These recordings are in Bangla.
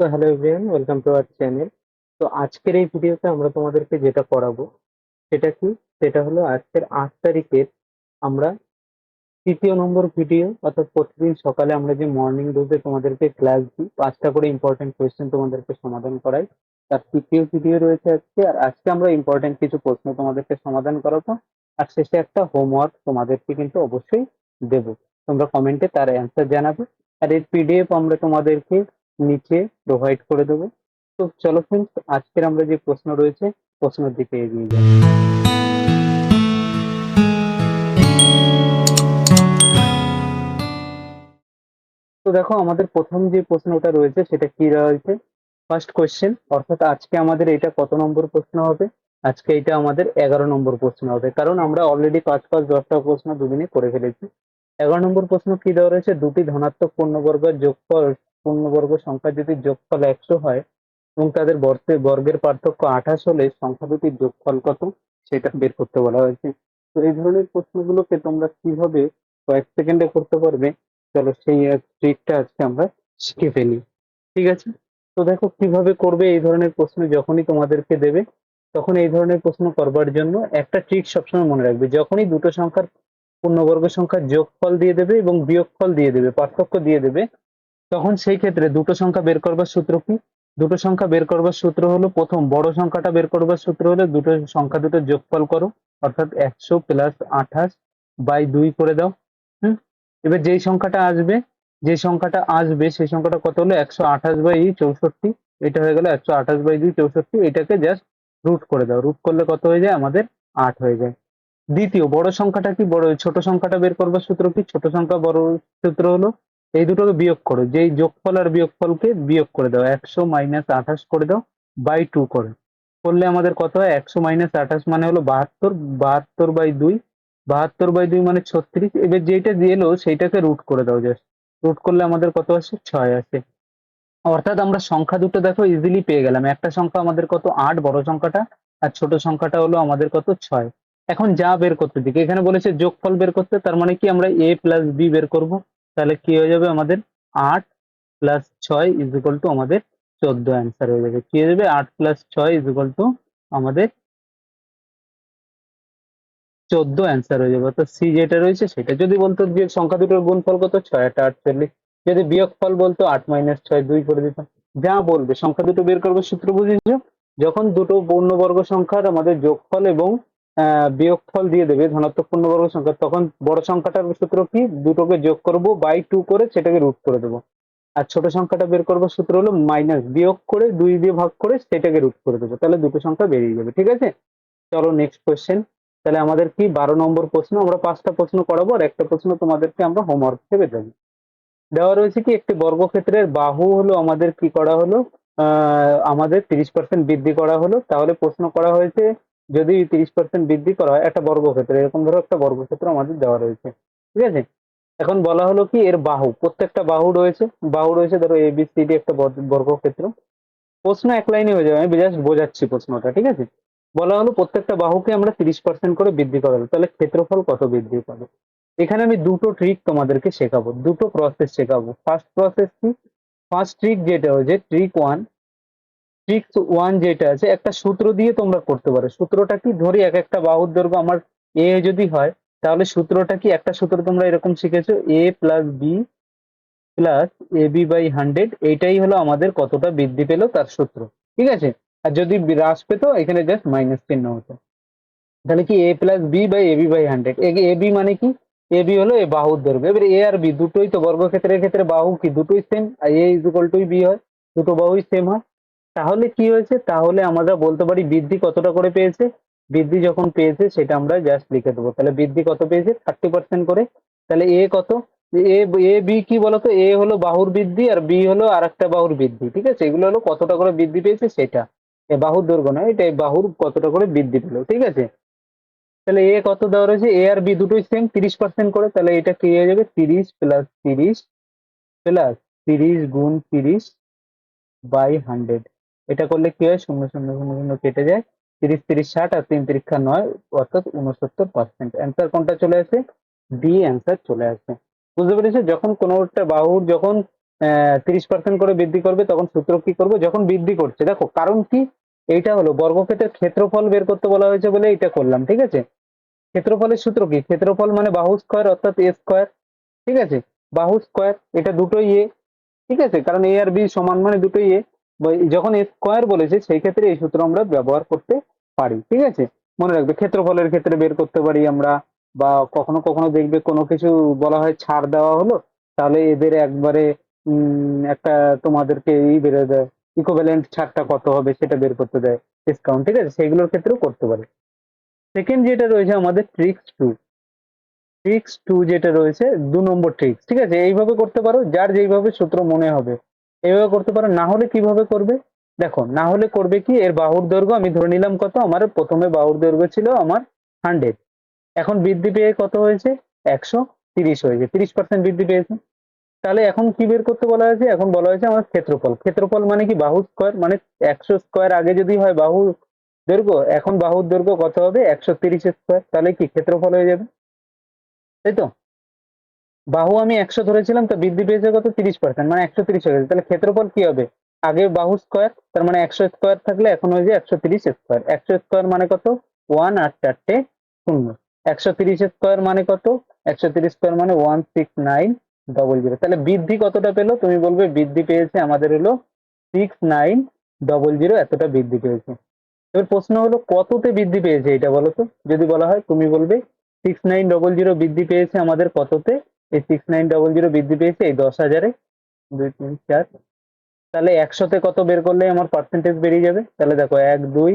তো hello everyone welcome to our channel তো আজকের এই ভিডিওতে আমরা তোমাদেরকে যেটা করাবো সেটা কি? সেটা হলো আজকের আট তারিখের আমরা তৃতীয় নম্বর ভিডিও, অর্থাৎ প্রতিদিন সকালে আমরা যে মর্নিং ডোজে তোমাদেরকে ক্লাস দিই, পাঁচটা করে ইম্পর্টেন্ট কোয়েশ্চেন তোমাদেরকে সমাধান করাই। তার তৃতীয় ভিডিও রয়েছে আজকে, আর আজকে আমরা ইম্পর্টেন্ট কিছু প্রশ্ন তোমাদেরকে সমাধান করাবো। আর শেষে একটা হোমওয়ার্ক তোমাদেরকে কিন্তু অবশ্যই দেবো। তোমরা কমেন্টে তার অ্যান্সার জানাবে। আর এর পিডিএফ আমরা তোমাদেরকে নিচে প্রোভাইড করে দেবো। তো চলো ফ্রেন্ডস আজকের আমরা যে প্রশ্ন রয়েছে, প্রশ্নের দিকে এগিয়ে যাই। তো দেখো, আমাদের প্রথম যে প্রশ্নটা রয়েছে, সেটা কি রয়েছে? ফার্স্ট কোয়েশ্চেন অর্থাৎ আজকে আমাদের এটা কত নম্বর প্রশ্ন হবে? আজকে এটা আমাদের এগারো নম্বর প্রশ্ন হবে। কারণ আমরা অলরেডি পাঁচ পাঁচ দশটা প্রশ্ন দুদিনে করে ফেলেছি। এগারো নম্বর প্রশ্ন কি দেওয়া রয়েছে? দুটি ধনাত্মক পূর্ণবর্গের যোগফল পূর্ণবর্গ সংখ্যা যদি যোগফল একশো হয়, এবং তাদের বর্তে বর্গের পার্থক্য আঠাশ হলে সংখ্যা দুটির যোগফল কত? সেটা বের করতে বলা হয়েছে। তো এই ধরনের প্রশ্নগুলোকে তোমরা কীভাবে কয়েক সেকেন্ডে করতে পারবে? চলো সেই ট্রিকটা আজকে আমরা শিখে ফেলি ঠিক আছে? তো দেখো কীভাবে করবে এই ধরনের প্রশ্ন যখনই তোমাদেরকে দেবে, তখন এই ধরনের প্রশ্ন করবার জন্য একটা ট্রিক সবসময় মনে রাখবে। যখনই দুটো সংখ্যার পূর্ণবর্গ সংখ্যার যোগফল দিয়ে দেবে এবং বিয়োগফল দিয়ে দেবে, পার্থক্য দিয়ে দেবে তখন সেই ক্ষেত্রে দুটো সংখ্যা বের করবার সূত্র কি? দুটো সংখ্যা বের করবার সূত্র হলো প্রথম, বড় সংখ্যাটা বের করবার সূত্র হলো দুটো সংখ্যা দুটো যোগফল করো, অর্থাৎ একশো প্লাস আঠাশ বাই দুই করে দাও, হুম? এবার যেই সংখ্যাটা আসবে যে সংখ্যাটা আসবে, সেই সংখ্যাটা কত হলো? একশো আঠাশ বাই চৌষট্টি, এটা হয়ে গেল একশো আঠাশ বাই দুই চৌষট্টি, এটাকে জাস্ট রুট করে দাও রুট করলে কত হয়ে যায়? আমাদের আট হয়ে যায়। দ্বিতীয়, বড় সংখ্যাটা কি? বড়, ছোট সংখ্যাটা বের করবার সূত্র কি? ছোট সংখ্যা বড় সূত্র হলো এই দুটোকে বিয়োগ করো। যেই যোগফল আর বিয়োগফলকে বিয়োগ করে দাও। একশো মাইনাস আঠাশ করে দাও বাই টু করে। করলে আমাদের কত হয়? একশো মাইনাস আঠাশ মানে হলো বাহাত্তর বাহাত্তর বাই দুই, বাহাত্তর বাই দুই মানে ছত্রিশ। এবার যেটা এলো সেইটাকে রুট করে দাও জাস্ট রুট করলে আমাদের কত আসে? ছয় আসে। অর্থাৎ আমরা সংখ্যা দুটো দেখো ইজিলি পেয়ে গেলাম। একটা সংখ্যা আমাদের কত? আট, বড় সংখ্যাটা। আর ছোট সংখ্যাটা হলো আমাদের কত? ছয়। এখন যা বের করতে দিকে। এখানে বলেছে যোগফল বের করতে, তার মানে কি আমরা এ প্লাস বি বের করব? তাহলে কি হয়ে যাবে আমাদের আট প্লাস ছয় ইজ ইকুয়াল টু আমাদের চোদ্দ অ্যান্সার হয়ে যাবে। কি হয়ে যাবে? আট প্লাস ছয় ইজ ইকুয়াল টু আমাদের চোদ্দ অ্যান্সার হয়ে যাবে। অর্থাৎ সি যেটা রয়েছে সেটা যদি বলতো যে সংখ্যা দুটোর গুণফল কত? ছয় আট আটচল্লিশ। যদি বিয়োগ ফল বলতো আট মাইনাস ছয় দুই করে দিতাম। যা বলবে, সংখ্যা দুটো বের করবে সূত্র বুঝেছ? যখন দুটো পূর্ণবর্গ সংখ্যার আমাদের যোগফল এবং বিয়োগফল দিয়ে দেবে ধনাত্মক পূর্ণবর্গ সংখ্যা, তখন বড় সংখ্যাটার সূত্র কি? দুটোকে যোগ করব বাই টু করে সেটাকে রুট করে দেবো। আর ছোট সংখ্যাটা বের করবার সূত্র হলো মাইনাস বিয়োগ করে দুই দিয়ে ভাগ করে সেটাকে রুট করে দেবো। তাহলে দুটো সংখ্যা বেরিয়ে যাবে, ঠিক আছে? চলো নেক্সট কোয়েশ্চেন তাহলে আমাদের কি বারো নম্বর প্রশ্ন? আমরা পাঁচটা প্রশ্ন করাবো আর একটা প্রশ্ন তোমাদেরকে আমরা হোমওয়ার্ক হিসেবে দেবো। দেওয়া রয়েছে কি, একটি বর্গক্ষেত্রের বাহু হলো আমাদের কি করা হলো? আমাদের তিরিশ পার্সেন্ট বৃদ্ধি করা হলো। তাহলে প্রশ্ন করা হয়েছে যদি তিরিশ পার্সেন্ট বৃদ্ধি করা হয়, একটা বর্গক্ষেত্র, এরকম ধরো একটা বর্গক্ষেত্র আমাদের দেওয়া রয়েছে, ঠিক আছে? এখন বলা হলো কি, এর বাহু, প্রত্যেকটা বাহু রয়েছে বাহু রয়েছে ধরো এ বি সি ডি একটা বর্গক্ষেত্র। প্রশ্ন এক লাইনে হয়ে যাবে, আমি জাস্ট বোঝাচ্ছি প্রশ্নটা, ঠিক আছে? বলা হলো প্রত্যেকটা বাহুকে আমরা তিরিশ পার্সেন্ট করে বৃদ্ধি করাবো তাহলে ক্ষেত্রফল কত বৃদ্ধি পাবে? এখানে আমি দুটো ট্রিক তোমাদেরকে শেখাবো, দুটো প্রসেস শেখাবো। ফার্স্ট প্রসেস কি? ফার্স্ট ট্রিক যেটা হচ্ছে ট্রিক ওয়ান ট্রিক ওয়ান যেটা আছে, একটা সূত্র দিয়ে তোমরা করতে পারো। সূত্রটা কি? ধরি এক একটা বাহুর দৈর্ঘ্য আমার এ যদি হয়, তাহলে সূত্রটা কি? একটা সূত্র তোমরা এরকম শিখেছো A plus B plus A B by hundred এইটাই হলো আমাদের কতটা বৃদ্ধি পেল তার সূত্র। ঠিক আছে? আর যদি হ্রাস পেতো, এখানে জাস্ট মাইনাস চিহ্ন হতো। তাহলে কি? A plus B by A B by hundred A B মানে কি? এ বি হলো এ বাহুর দৈর্ঘ্য। এবার এ আর বি দুটোই তো বর্গক্ষেত্রের ক্ষেত্রে বাহু কি? দুটোই same R A is equal to B হয়, দুটো বাহুই সেম হয়। তাহলে কি হয়েছে? তাহলে আমরা বলতে পারি, বৃদ্ধি কতটা করে পেয়েছে? বৃদ্ধি যখন পেয়েছে, সেটা আমরা জাস্ট লিখে দেবো। তাহলে বৃদ্ধি কত পেয়েছে? থার্টি পার্সেন্ট করে। তাহলে এ কত? এ এ, বি কি বলতো? এ হলো বাহুর বৃদ্ধি আর বি হলো আর একটা বাহুর বৃদ্ধি, ঠিক আছে? এগুলো হলো কতটা করে বৃদ্ধি পেয়েছে? সেটা। এ বাহুর দৈর্ঘ্য নয় এটা বাহুর কতটা করে বৃদ্ধি পেল, ঠিক আছে? তাহলে এ কত দেওয়া রয়েছে? এ আর বি দুটোই সেম তিরিশ পার্সেন্ট করে। তাহলে এটা কি হয়ে যাবে? তিরিশ প্লাস তিরিশ প্লাস তিরিশ গুণ তিরিশ বাই হান্ড্রেড এটা করলে কি হয়? শূন্য শূন্য শূন্য শূন্য কেটে যায়। তিরিশ তিরিশ, ষাট আর তিন তিরিক্ষা নয় অর্থাৎ উনসত্তর পার্সেন্ট অ্যান্সার কোনটা চলে আসে? ডি অ্যান্সার চলে আসে। বুঝতে পেরেছ? যখন কোনো একটা বাহুর যখন তিরিশ পার্সেন্ট করে বৃদ্ধি করবে, তখন সূত্র কি করবে? যখন বৃদ্ধি করছে। দেখো, কারণ কি? এইটা হলো, বর্গক্ষেত্রের ক্ষেত্রফল বের করতে বলা হয়েছে বলে এটা করলাম, ঠিক আছে? ক্ষেত্রফলের সূত্র কি? ক্ষেত্রফল মানে বাহু স্কোয়ার অর্থাৎ এ স্কোয়ার ঠিক আছে? বাহু স্কোয়ার এটা দুটোই এ ঠিক আছে? কারণ এ আর বি সমান মানে দুটোই এ যখন স্কোয়ার বলেছে, সেই ক্ষেত্রে এই সূত্র আমরা ব্যবহার করতে পারি, ঠিক আছে? মনে রাখবে, ক্ষেত্রফলের ক্ষেত্রে বের করতে পারি আমরা, বা কখনো কখনো দেখবে কোনো কিছু বলা হয় ছাড় দেওয়া হলো, তাহলে এদের একবারে একটা তোমাদেরকে ই বেরো দেয় ইকোভ্যালেন্ট ছাড়টা কত হবে সেটা বের করতে দেয় ডিসকাউন্ট ঠিক আছে? সেইগুলোর ক্ষেত্রেও করতে পারে। সেকেন্ড যেটা রয়েছে আমাদের ট্রিক্স টু ট্রিক্স টু যেটা রয়েছে, দু নম্বর ট্রিক্স ঠিক আছে? এইভাবে করতে পারো, যার যেইভাবে সূত্র মনে হবে। এইভাবে করতে পারো। না হলে কীভাবে করবে? দেখো, না হলে করবে কি? এর বাহুর দৈর্ঘ্য, আমি ধরে নিলাম কত? আমার প্রথমে বাহুর দৈর্ঘ্য ছিল আমার হান্ড্রেড এখন বৃদ্ধি পেয়ে কত হয়েছে? একশো তিরিশ হয়েছে তিরিশ পার্সেন্ট বৃদ্ধি পেয়েছে। তাহলে এখন কি বের করতে বলা হয়েছে? এখন বলা হয়েছে আমার ক্ষেত্রফল। ক্ষেত্রফল মানে কি? বাহু স্কোয়ার মানে একশো স্কোয়ার আগে যদি হয় বাহু দৈর্ঘ্য, এখন বাহুর দৈর্ঘ্য কত হবে? একশো তিরিশ স্কোয়ার তাহলে কি ক্ষেত্রফল হয়ে যাবে? তাই তো? বাহু আমি একশো ধরেছিলাম, তো বৃদ্ধি পেয়েছে কত? তিরিশ পার্সেন্ট মানে একশো তিরিশ হয়ে গেছে। তাহলে ক্ষেত্রফল কি হবে? আগে বাহু স্কোয়ার তার মানে একশো স্কোয়ার থাকলে এখন হয়ে যায় একশো তিরিশ স্কোয়ার একশো স্কোয়ার মানে কত? ওয়ান আর চারটে শূন্য। একশো তিরিশ স্কোয়ার মানে কত? একশো তিরিশ স্কোয়ার মানে one six nine double zero তাহলে বৃদ্ধি কতটা পেল? তুমি বলবে বৃদ্ধি পেয়েছে আমাদের হলো সিক্স নাইন ডবল জিরো এতটা বৃদ্ধি পেয়েছে। এবার প্রশ্ন হলো, কততে বৃদ্ধি পেয়েছে এটা বলো তো? যদি বলা হয়, তুমি বলবে সিক্স নাইন ডবল জিরো বৃদ্ধি পেয়েছে আমাদের কততে? এই সিক্স নাইন ডবল জিরো বৃদ্ধি পেয়েছে, এই দশ হাজারে। দুই তিন চার। তাহলে একশোতে কত বের করলে আমার পার্সেন্টেজ বেরিয়ে যাবে? তাহলে দেখো, এক দুই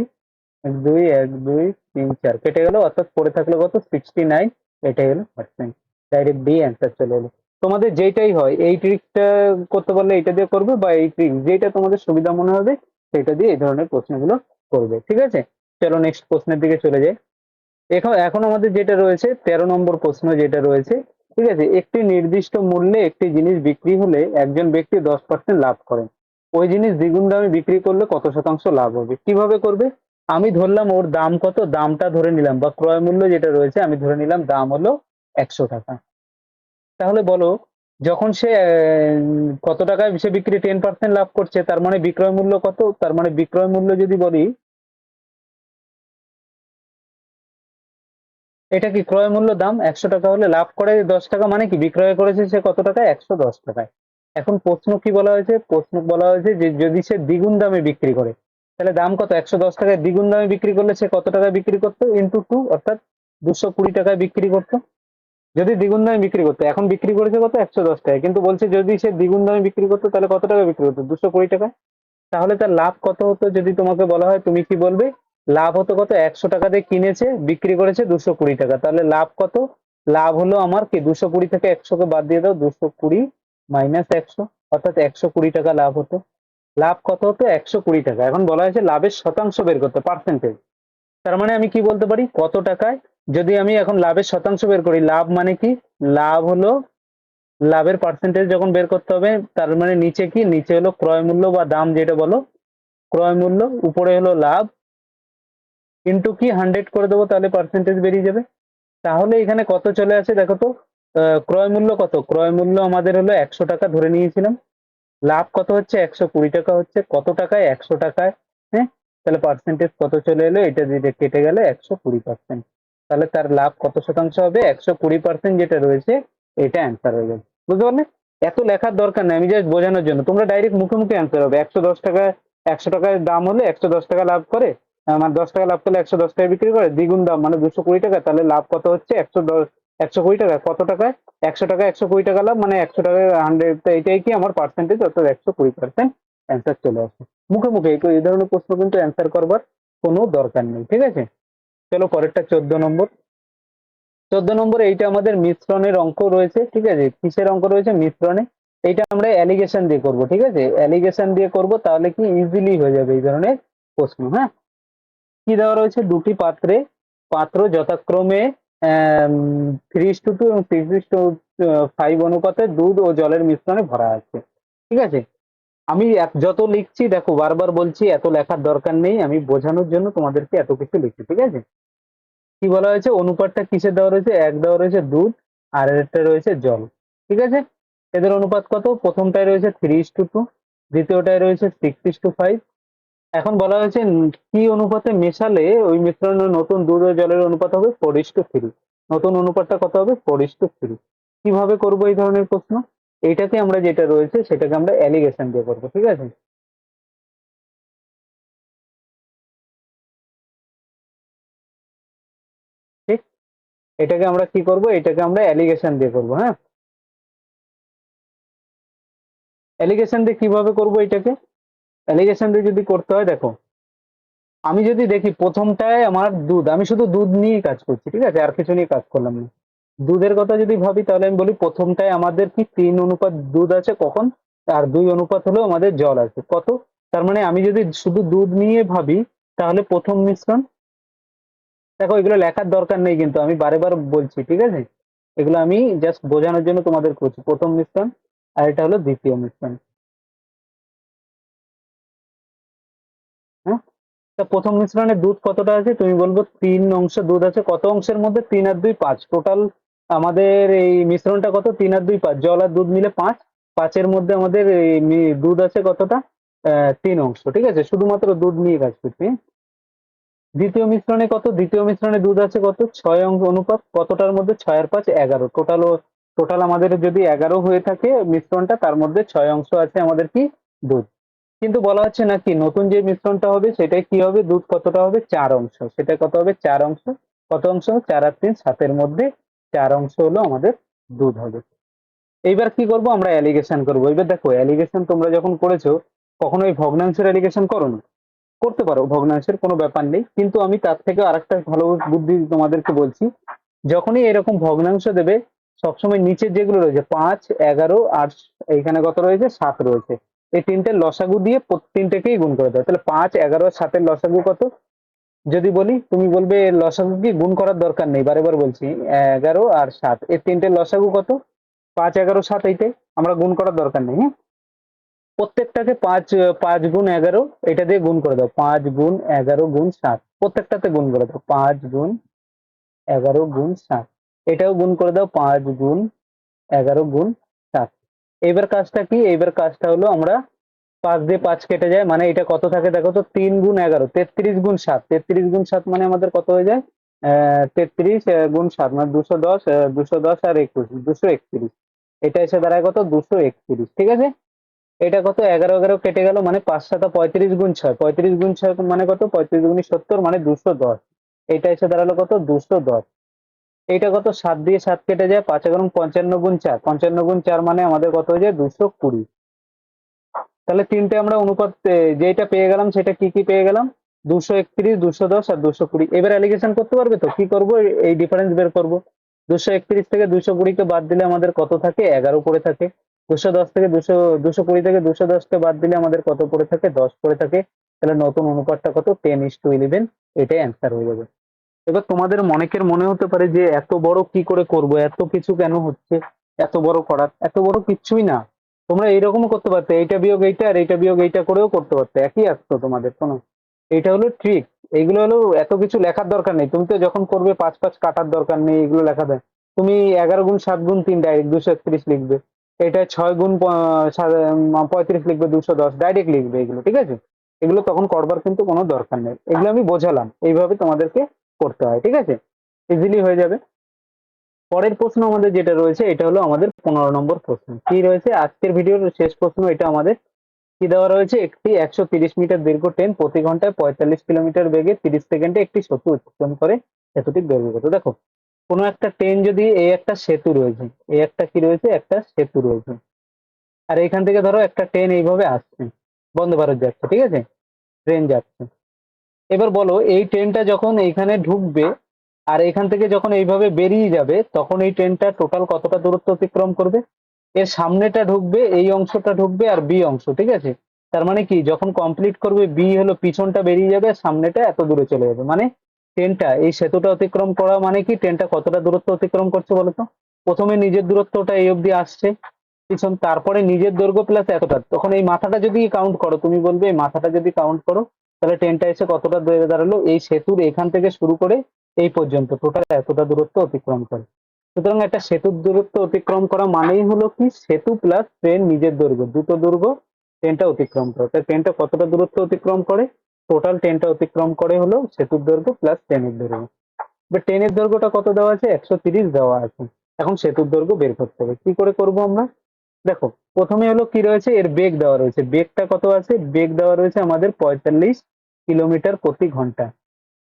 এক দুই এক দুই, তিন চার। কেটে গেল, অর্থাৎ পড়ে থাকল কত? সিক্সটি নাইন এটাই হলো পার্সেন্ট ডাইরেক্ট ডি অ্যান্সার চলে এলো। তোমাদের যেটাই হয়, এই ট্রিকটা করতে পারলে এটা দিয়ে করবে বা এই ট্রিক যেটা তোমাদের সুবিধা মনে হবে সেটা দিয়ে এই ধরনের প্রশ্নগুলো করবে, ঠিক আছে? চলো নেক্সট প্রশ্নের দিকে চলে যাই। এখন এখন আমাদের যেটা রয়েছে, তেরো নম্বর প্রশ্ন যেটা রয়েছে ঠিক আছে? একটি নির্দিষ্ট মূল্যে একটি জিনিস বিক্রি হলে একজন ব্যক্তি দশ পার্সেন্ট লাভ করেন। ওই জিনিস দ্বিগুণ দামে বিক্রি করলে কত শতাংশ লাভ হবে? কীভাবে করবে? আমি ধরলাম ওর দাম কত? দামটা ধরে নিলাম বা ক্রয় মূল্য যেটা রয়েছে, আমি ধরে নিলাম দাম হলো একশো টাকা। তাহলে বলো, যখন সে কত টাকায় সে বিক্রি টেন পার্সেন্ট লাভ করছে, তার মানে বিক্রয় মূল্য কত? তার মানে বিক্রয় মূল্য যদি বলি এটা কি ক্রয় মূল্য দাম? একশো টাকা হলে লাভ করে দশ টাকা মানে কি? বিক্রয় করেছে সে কত টাকায়? একশো দশ টাকায়। এখন প্রশ্ন কি বলা হয়েছে? প্রশ্ন বলা হয়েছে যে যদি সে দ্বিগুণ দামে বিক্রি করে, তাহলে দাম কত? একশো দশ টাকায় দ্বিগুণ দামে বিক্রি করলে সে কত টাকায় বিক্রি করতো? ইন্টু টু, অর্থাৎ দুশো কুড়ি টাকায় বিক্রি করতো। যদি দ্বিগুণ দামে বিক্রি করতো, এখন বিক্রি করেছে কত? একশো দশ টাকায়। কিন্তু বলছে যদি সে দ্বিগুণ দামে বিক্রি করতো, তাহলে কত টাকা বিক্রি করতো? দুশো কুড়ি টাকা তাহলে তার লাভ কত হতো যদি তোমাকে বলা হয়? তুমি কি বলবে? লাভ হতো কত? একশো টাকা দিয়ে কিনেছে, বিক্রি করেছে দুশো কুড়ি টাকা। তাহলে লাভ কত? লাভ হলো আমার কি? দুশো কুড়ি থেকে একশোকে বাদ দিয়ে দাও, দুশো কুড়ি মাইনাস একশো, অর্থাৎ একশো কুড়ি টাকা লাভ হতো। লাভ কত হতো? একশো কুড়ি টাকা। এখন বলা হয়েছে লাভের শতাংশ বের করতে পার্সেন্টেজ তার মানে আমি কি বলতে পারি? কত টাকায়? যদি আমি এখন লাভের শতাংশ বের করি, লাভ মানে কি? লাভ হলো, লাভের পার্সেন্টেজ যখন বের করতে হবে, তার মানে নিচে কি? নিচে হলো ক্রয় মূল্য বা দাম যেটা বলো, ক্রয় মূল্য, উপরে হলো লাভ ইন্টু কি হান্ড্রেড করে দেবো তাহলে পার্সেন্টেজ বেরিয়ে যাবে? তাহলে এখানে কত চলে আসে দেখো তো? ক্রয় মূল্য কত? ক্রয় মূল্য আমাদের হলো একশো টাকা ধরে নিয়েছিলাম। লাভ কত হচ্ছে? একশো কুড়ি টাকা হচ্ছে। কত টাকায়? একশো টাকায়। হ্যাঁ? তাহলে পার্সেন্টেজ কত চলে এলো? এটা দিয়ে কেটে গেলে একশো কুড়ি পার্সেন্ট তাহলে তার লাভ কত শতাংশ হবে? একশো কুড়ি পার্সেন্ট যেটা রয়েছে, এটা অ্যান্সার হয়ে যাবে বুঝতে পারলে? এত লেখার দরকার নেই। আমি জাস্ট বোঝানোর জন্য। তোমরা ডাইরেক্ট মুখে মুখে অ্যান্সার হবে। একশো দশ টাকা একশো টাকায় দাম হলে একশো দশ টাকা লাভ করে আমার দশ টাকা লাভ করলে একশো দশ টাকা বিক্রি করে, দ্বিগুণ দাম মানে দুশো কুড়ি টাকা, তাহলে লাভ কত হচ্ছে? একশো দশ, একশো কুড়ি টাকা। কত টাকায়? একশো টাকা একশো কুড়ি টাকা লাভ মানে একশো টাকা হান্ড্রেড এটাই কি আমার পার্সেন্টেজ অর্থাৎ একশো কুড়ি পার্সেন্ট অ্যান্সার চলে আসে। মুখে মুখে এই ধরনের প্রশ্ন কিন্তু অ্যান্সার করবার কোনো দরকার নেই, ঠিক আছে? চলো পরেরটা, চোদ্দ নম্বর। চোদ্দ নম্বরে, এইটা আমাদের মিশ্রণের অঙ্ক রয়েছে, ঠিক আছে? কিসের অঙ্ক রয়েছে? মিশ্রণে। এইটা আমরা অ্যালিগেশন দিয়ে করব, ঠিক আছে? অ্যালিগেশন দিয়ে করব, তাহলে কি ইজিলি হয়ে যাবে এই ধরনের প্রশ্ন হ্যাঁ? কি দেওয়া রয়েছে? দুটি পাত্রে, পাত্র যথাক্রমে থ্রি টু টু এবং সিক্স টু ফাইভ অনুপাতে দুধ ও জলের মিশ্রণে ভরা আছে। ঠিক আছে? আমি যত লিখছি, দেখো, বারবার বলছি, এত লেখার দরকার নেই, আমি বোঝানোর জন্য তোমাদেরকে এত কিছু লিখছি, ঠিক আছে? কি বলা হয়েছে? অনুপাতটা কিসের দেওয়া রয়েছে? এক দেওয়া রয়েছে দুধ, আর একটা রয়েছে জল। ঠিক আছে? এদের অনুপাত কত? প্রথমটায় রয়েছে থ্রি টু টু, দ্বিতীয়টায় রয়েছে সিক্স টু ফাইভ এখন বলা হয়েছে কি অনুপাতে মেশালে ওই মিশ্রণের নতুন দুধ ও জলের অনুপাত হবে ইস টু থ্রি নতুন অনুপাতটা কত হবে? ইস টু থ্রি কীভাবে করব এই ধরনের প্রশ্ন? এইটাকে আমরা যেটা রয়েছে সেটাকে আমরা অ্যালিগেশন দিয়ে করব, ঠিক আছে? ঠিক? এটাকে আমরা কি করব? এটাকে আমরা অ্যালিগেশন দিয়ে করব হ্যাঁ? অ্যালিগেশন দিয়ে কীভাবে করব এটাকে? অ্যালিগেশন দিয়ে যদি করতে হয়, দেখো, আমি যদি দেখি প্রথমটায় আমার দুধ, আমি শুধু দুধ নিয়েই কাজ করছি, ঠিক আছে? আর কিছু নিয়ে কাজ করলাম না। দুধের কথা যদি ভাবি, তাহলে আমি বলি প্রথমটায় আমাদের কি তিন অনুপাত দুধ আছে কখন? আর দুই অনুপাত হলো আমাদের জল আছে। কত? তার মানে আমি যদি শুধু দুধ নিয়ে ভাবি, তাহলে প্রথম মিশ্রণ? দেখো, এগুলো লেখার দরকার নেই কিন্তু, আমি বারে বার বলছি, ঠিক আছে? এগুলো আমি জাস্ট বোঝানোর জন্য তোমাদের করছি। প্রথম মিশ্রণ, আর এটা হলো দ্বিতীয় মিশ্রণ। হ্যাঁ? তা প্রথম মিশ্রণে দুধ কতটা আছে? তুমি বলব তিন অংশ দুধ আছে। কত অংশের মধ্যে তিন আর দুই পাঁচ? টোটাল আমাদের এই মিশ্রণটা কত? তিন আর দুই পাঁচ। জল আর দুধ মিলে পাঁচ। পাঁচের মধ্যে আমাদের এই দুধ আছে কতটা? তিন অংশ। ঠিক আছে? শুধুমাত্র দুধ নিয়ে কাজ করছি হ্যাঁ? দ্বিতীয় মিশ্রণে কত? দ্বিতীয় মিশ্রণে দুধ আছে কত? ছয় অংশ অনুপাত কতটার মধ্যে? ছয় আর পাঁচ, এগারো। টোটাল টোটাল আমাদের যদি এগারো হয়ে থাকে মিশ্রণটা, তার মধ্যে ছয় অংশ আছে আমাদের কি? দুধ। কিন্তু বলা হচ্ছে না কি নতুন যে মিশ্রণটা হবে সেটাই কি হবে? দুধ কতটা হবে? চার অংশ। সেটা কত হবে? চার অংশ। কত অংশ? চার আর তিন। সাতের মধ্যে চার অংশ হলো আমাদের দুধ হবে। এইবার কি করব? আমরা অ্যালিগেশন করব। এবার দেখো অ্যালিগেশন তোমরা যখন করেছ কখনো এই ভগ্নাংশের অ্যালিগেশন করো না। করতে পারো, ভগ্নাংশের কোনো ব্যাপার নেই। কিন্তু আমি তার থেকে আরেকটা ভালো বুদ্ধি তোমাদেরকে বলছি। যখনই এরকম ভগ্নাংশ দেবে, সবসময় নিচের যেগুলো রয়েছে, পাঁচ, এগারো আর এইখানে কত রয়েছে? সাত রয়েছে। এই তিনটে লসাগু দিয়ে তিনটেকেই গুণ করে দাও। তাহলে পাঁচ, এগারো, সাতের লসাগু কত? যদি বলি, তুমি বলবে এর লসাগু কি? গুণ করার দরকার নেই। বারে বার বলছি, এগারো আর সাত। এই তিনটে লসাগু কত? পাঁচ, এগারো, সাত এইটাই। আমরা গুণ করার দরকার নেই হ্যাঁ? প্রত্যেকটাকে পাঁচ পাঁচ গুণ এগারো, এটা দিয়ে গুণ করে দাও। পাঁচ গুণ এগারো গুণ সাত। প্রত্যেকটাতে গুণ করে দাও। পাঁচ গুণ এগারো গুণ সাত। এটাও গুণ করে দাও। পাঁচ গুণ এগারো গুণ সাত এইবার কাজটা কি? এইবার কাজটা হলো আমরা পাঁচ দিয়ে পাঁচ কেটে যায় মানে এটা কত থাকে দেখো তো? তিন গুণ এগারো, তেত্রিশ গুণ সাত। তেত্রিশ গুণ সাত মানে আমাদের কত হয়ে যায়? তেত্রিশ গুণ সাত মানে দুশো দশ দুশো দশ আর একুশ, দুশো একত্রিশ। এটা এসে দাঁড়ায় কত? দুশো একত্রিশ, ঠিক আছে? এটা কত? এগারো এগারো কেটে গেল মানে পাঁচ সাতা পঁয়ত্রিশ গুণ ছয়। পঁয়ত্রিশ গুণ ছয় মানে কত? পঁয়ত্রিশ গুণ সত্তর মানে দুশো দশ। এটা এসে দাঁড়াল কত? দুশো দশ। এইটা কত? সাত দিয়ে সাত কেটে যায়, পাঁচ এগারো পঞ্চান্ন গুণ চার। পঞ্চান্ন গুণ চার মানে আমাদের কত হয়ে যায়? দুশো কুড়ি। তাহলে তিনটে আমরা অনুপাত যেটা পেয়ে গেলাম, সেটা কি কি পেয়ে গেলাম? দুশো একত্রিশ, দুশো দশ আর দুশো কুড়ি। এবার অ্যালিগেশন করতে পারবে তো? কি করব? এই ডিফারেন্স বের করব। দুশো একত্রিশ থেকে দুশো কুড়িকে বাদ দিলে আমাদের কত থাকে? এগারো পড়ে থাকে। দুশো দশ থেকে দুশো দুশো কুড়ি থেকে দুশো দশকে বাদ দিলে আমাদের কত পড়ে থাকে? দশ পড়ে থাকে। তাহলে নতুন অনুপাতটা কত? টেন ইস টু ইলেভেন এটাই অ্যান্সার হয়ে যাবে। এবার তোমাদের অনেকের মনে হতে পারে যে এত বড় কি করে করব, এত কিছু কেন হচ্ছে, এত বড় করার, এত বড় কিচ্ছুই না। তোমরা এইরকমও করতে পারতে, এইটা বিয়োগ এইটা আর এইটা বিয়োগ এইটা করেও করতে পারতে, একই আসতো তোমাদের কোনো এইটা হলো ট্রিক এইগুলো হলো এত কিছু লেখার দরকার নেই। তুমি তো যখন করবে পাঁচ পাঁচ কাটার দরকার নেই, এগুলো লেখা দেয়। তুমি এগারো গুণ সাত গুণ তিন ডাইরেক্ট দুশো একত্রিশ লিখবে। এটা ছয় গুণ পঁয়ত্রিশ লিখবে, দুশো দশ ডাইরেক্ট লিখবে এগুলো, ঠিক আছে? এগুলো তখন করবার কিন্তু কোনো দরকার নেই। এগুলো আমি বোঝালাম, এইভাবে তোমাদেরকে করতে হয়, ঠিক আছে? ইজিলি হয়ে যাবে। পরের প্রশ্ন আমাদের যেটা রয়েছে, এটা হলো আমাদের পনেরো নম্বর প্রশ্ন। কি রয়েছে? আজকের ভিডিওর শেষ প্রশ্ন, এটা আমাদের কি দেওয়া রয়েছে? একটি একশো মিটার দীর্ঘ ট্রেন প্রতি ঘন্টায় পঁয়তাল্লিশ কিলোমিটার বেগে তিরিশ সেকেন্ডে একটি সেতু অতিক্রম করে সেতুটির দৈর্ঘ্য কত দেখো, কোনো একটা ট্রেন যদি এই একটা সেতু রয়েছে এই একটা কি রয়েছে? একটা সেতু রয়েছে। আর এখান থেকে ধরো একটা ট্রেন এইভাবে আসছে বন্দে ভারত যাচ্ছে, ঠিক আছে? ট্রেন যাচ্ছে। এবার বলো, এই ট্রেনটা যখন এইখানে ঢুকবে আর এখান থেকে যখন এইভাবে বেরিয়ে যাবে, তখন এই ট্রেনটা টোটাল কতটা দূরত্ব অতিক্রম করবে? এর সামনেটা ঢুকবে, এই অংশটা ঢুকবে আর বি অংশ, ঠিক আছে? তার মানে কি, যখন কমপ্লিট করবে বি হলো পিছনটা বেরিয়ে যাবে, সামনেটা এত দূরে চলে যাবে। মানে ট্রেনটা এই সেতুটা অতিক্রম করা মানে কি ট্রেনটা কতটা দূরত্ব অতিক্রম করছে বলতো প্রথমে নিজের দূরত্বটা এই অবধি আসছে, পিছন, তারপরে নিজের দৈর্ঘ্য প্লাস এতটা। তখন এই মাথাটা যদি কাউন্ট করো, তুমি বলবে এই মাথাটা যদি কাউন্ট করো তাহলে ট্রেনটা এসে কতটা দূরে দাঁড়াল? এই সেতুর এখান থেকে শুরু করে এই পর্যন্ত। টোটাল এতটা দূরত্ব অতিক্রম করে। সুতরাং একটা সেতুর দূরত্ব অতিক্রম করা মানেই হলো কি? সেতু প্লাস ট্রেন নিজের দৈর্ঘ্য। দুটো দৈর্ঘ্য ট্রেনটা অতিক্রম করে। তাই ট্রেনটা কতটা দূরত্ব অতিক্রম করে? টোটাল ট্রেনটা অতিক্রম করে হলো সেতুর দৈর্ঘ্য প্লাস ট্রেনের দৈর্ঘ্য। এবার ট্রেনের দৈর্ঘ্যটা কত দেওয়া আছে? একশো তিরিশ দেওয়া আছে। এখন সেতুর দৈর্ঘ্য বের করতে হবে। কি করে করব আমরা? দেখো, প্রথমে হলো কি রয়েছে? এর বেগ দেওয়া রয়েছে। বেগটা কত আছে? বেগ দেওয়া রয়েছে আমাদের পঁয়তাল্লিশ কিলোমিটার প্রতি ঘণ্টা।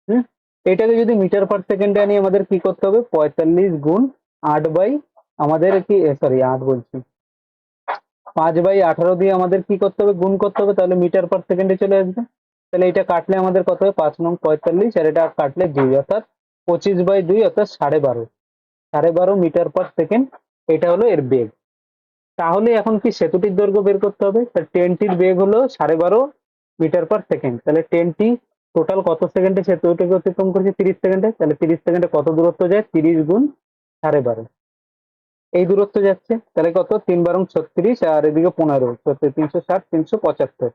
হুম? এটাকে যদি মিটার পার সেকেন্ডে আনি, আমাদের কি করতে হবে? পঁয়তাল্লিশ গুণ আট বাই আমাদের কি সরি আট বলছি। পাঁচ বাই আঠারো দিয়ে আমাদের কি করতে হবে? গুণ করতে হবে, তাহলে মিটার পার সেকেন্ডে চলে আসবে। তাহলে এটা কাটলে আমাদের কত হবে? পাঁচ নং পঁয়তাল্লিশ, আর এটা কাটলে দুই, অর্থাৎ পঁচিশ বাই দুই, অর্থাৎ সাড়ে বারো। সাড়ে বারো মিটার পার সেকেন্ড, এটা হলো এর বেগ। তাহলে এখন কি সেতুটির দৈর্ঘ্য বের করতে হবে? তা ট্রেনটির বেগ হলো সাড়ে বারো মিটার পার সেকেন্ড। তাহলে ট্রেনটি টোটাল কত সেকেন্ডে সেতুটিকে অতিক্রম করছে তিরিশ সেকেন্ডে? তাহলে তিরিশ সেকেন্ডে কত দূরত্ব যায়? তিরিশ গুণ সাড়ে বারো। এই দূরত্ব যাচ্ছে, তাহলে কত? তিন বারং ছত্রিশ আর এদিকে পনেরো। ছত্রিশ, তিনশো ষাট, তিনশো পঁচাত্তর।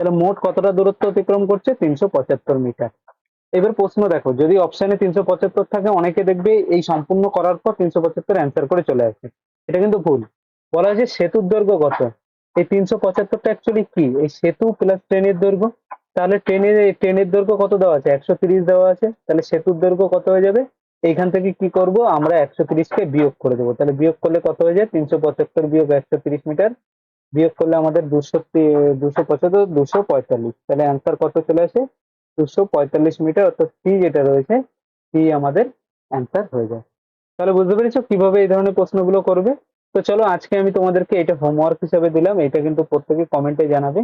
তাহলে মোট কতটা দূরত্ব অতিক্রম করছে? তিনশো পঁচাত্তর মিটার। এবার প্রশ্ন দেখো, যদি অপশানে তিনশো পঁচাত্তর থাকে, অনেকে দেখবে এই সম্পূর্ণ করার পর তিনশো পঁচাত্তর অ্যান্সার করে চলে আসে। এটা কিন্তু ভুল। বলা হয়েছে সেতুর দৈর্ঘ্য কত? এই তিনশো পঁচাত্তরটা অ্যাকচুয়ালি কি? এই সেতু প্লাস ট্রেনের দৈর্ঘ্য? তাহলে ট্রেনের ট্রেনের দৈর্ঘ্য কত দেওয়া আছে? একশো তিরিশ দেওয়া আছে। তাহলে সেতুর দৈর্ঘ্য কত হয়ে যাবে? এইখান থেকে কি করব? আমরা একশো তিরিশকে বিয়োগ করে দেবো। তাহলে বিয়োগ করলে কত হয়ে যায়? তিনশো পঁচাত্তর বিয়োগ একশো তিরিশ মিটার। বিয়োগ করলে আমাদের দুশো দুশো পঁচাত্তর, দুশো পঁয়তাল্লিশ। তাহলে অ্যান্সার কত চলে আসে? দুশো পঁয়তাল্লিশ মিটার, অর্থাৎ সি যেটা রয়েছে সি আমাদের অ্যান্সার হয়ে যায়। তাহলে বুঝতে পেরেছ কীভাবে এই ধরনের প্রশ্নগুলো করবে? তো চলো, আজকে আমি তোমাদেরকে এটা হোমওয়ার্ক হিসাবে দিলাম। এটা কিন্তু প্রত্যেকে কমেন্টে জানাবে।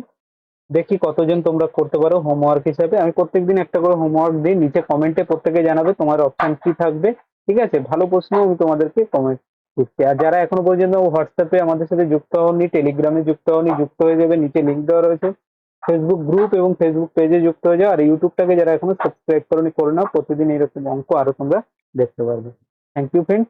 দেখি কতজন তোমরা করতে পারো হোমওয়ার্ক হিসাবে। আমি প্রত্যেকদিন একটা করে হোমওয়ার্ক দিই, নিচে কমেন্টে প্রত্যেকে জানাবে তোমার অপশন কি থাকবে। ঠিক আছে? ভালো প্রশ্ন আমি তোমাদেরকে কমেন্ট দিচ্ছি। আর যারা এখনও পর্যন্ত হোয়াটসঅ্যাপে আমাদের সাথে যুক্ত হওনি টেলিগ্রামে যুক্ত হওনি যুক্ত হয়ে যাবে, নিচে লিঙ্ক দেওয়া রয়েছে। ফেসবুক গ্রুপ এবং ফেসবুক পেজে যুক্ত হয়ে যাও। আর ইউটিউবটাকে যারা এখনও সাবস্ক্রাইব করনি, করে নাও। প্রতিদিন এরকম অঙ্ক আরও তোমরা দেখতে পারবে। Thank you friend